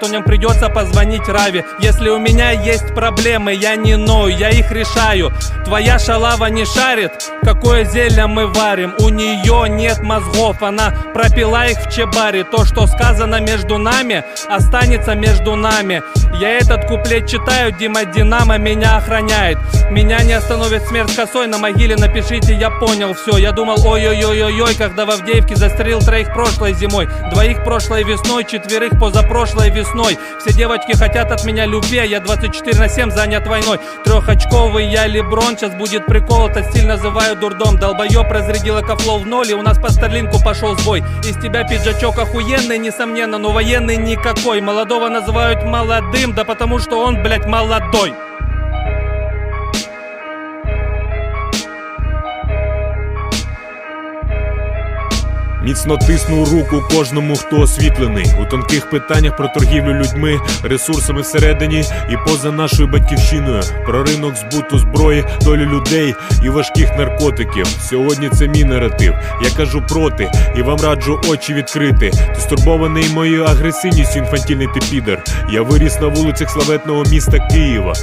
то нем придется позвонить Раве. Если у меня есть проблемы, я не ною, я их решаю. Твоя шалава не шарит, какое зелье мы варим. У нее нет мозгов, она пропила их в чебаре. То, что сказано между нами, останется между нами. Я этот куплет читаю, Дима Динамо меня охраняет. Меня не остановит смерть косой, на могиле напишите, я понял все. Я думал, ой-ой-ой-ой-ой, когда в Авдеевке застрелил троих прошлой зимой, двоих прошлой весной, четверых позапрошлой весной. Все девочки хотят от меня любви, а я 24 на 7 занят войной. Трехочковый я Леброн, сейчас будет прикол, это стиль называю дурдом. Долбоеб разрядил экофлоу в ноль, и у нас по Старлинку пошел сбой. Из тебя пиджачок охуенный, несомненно, но военный никакой. Молодого называют молодым, да потому что он, блядь, молодой. Міцно тисну руку кожному, хто освітлений у тонких питаннях про торгівлю людьми, ресурсами всередині і поза нашою батьківщиною, про ринок збуту зброї, долю людей і важких наркотиків. Сьогодні це мій наратив. Я кажу проти і вам раджу очі відкрити. Ти стурбований моєю агресивністю, інфантільний ти підер. Я виріс на вулицях славетного міста Києва.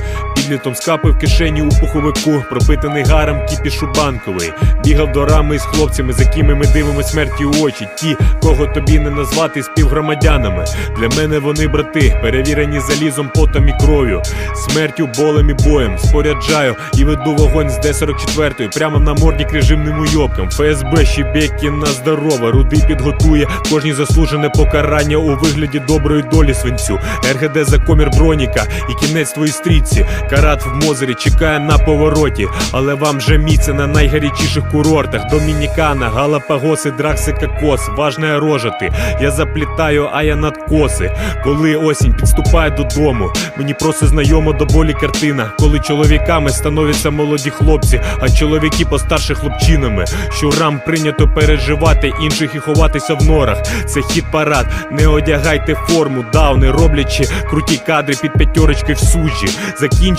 Підлітом з в кишені у пуховику, пропитаний гаром кіпішу банковий. Бігав до рами із хлопцями, за якими ми дивимося смерті у очі. Ті, кого тобі не назвати співгромадянами. Для мене вони брати, перевірені залізом, потом і кров'ю. Смертю, болем і боєм. Споряджаю і веду вогонь з Д-44 прямо на морді режимним уйобкам. ФСБ Щебекіна здорова, рудий підготує кожній заслужене покарання у вигляді доброї долі свинцю. РГД за комір броніка і кінець твої стрітці. Карат в Мозері чекає на повороті, але вам же місце на найгарячіших курортах. Домінікана, Галапагоси, Дракси, Кокос, важне рожати. Я заплітаю, а я надкоси. Коли осінь підступає додому, мені просто знайомо до болі картина. Коли чоловіками становляться молоді хлопці, а чоловіки постарше хлопчинами. Щурам прийнято переживати, інших і ховатися в норах. Це хіт парад, не одягайте форму, дауни, роблячи круті кадри під п'ятерочки в сужі.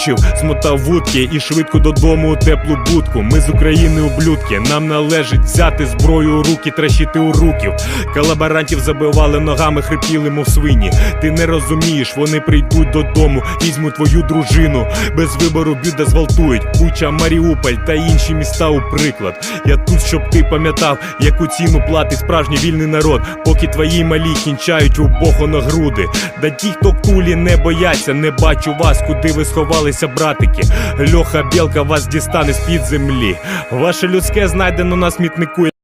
Закінчив, змотав вудки і швидко додому у теплу будку. Ми з України ублюдки. Нам належить взяти зброю у руки, трощити у руків. Колаборантів забивали ногами, хрипіли, мов свині. Ти не розумієш, вони прийдуть додому, візьмуть твою дружину. Без вибору б'ють да зґвалтують. Буча, Маріуполь та інші міста у приклад. Я тут, щоб ти пам'ятав, яку ціну платить справжній вільний народ, поки твої малі кінчають у бохо на груди. Да ті, хто кулі не бояться, не бачу вас, куди ви сховалися, братики. Льоха Білка вас дістане з під землі. Ваше людське знайдено на смітнику.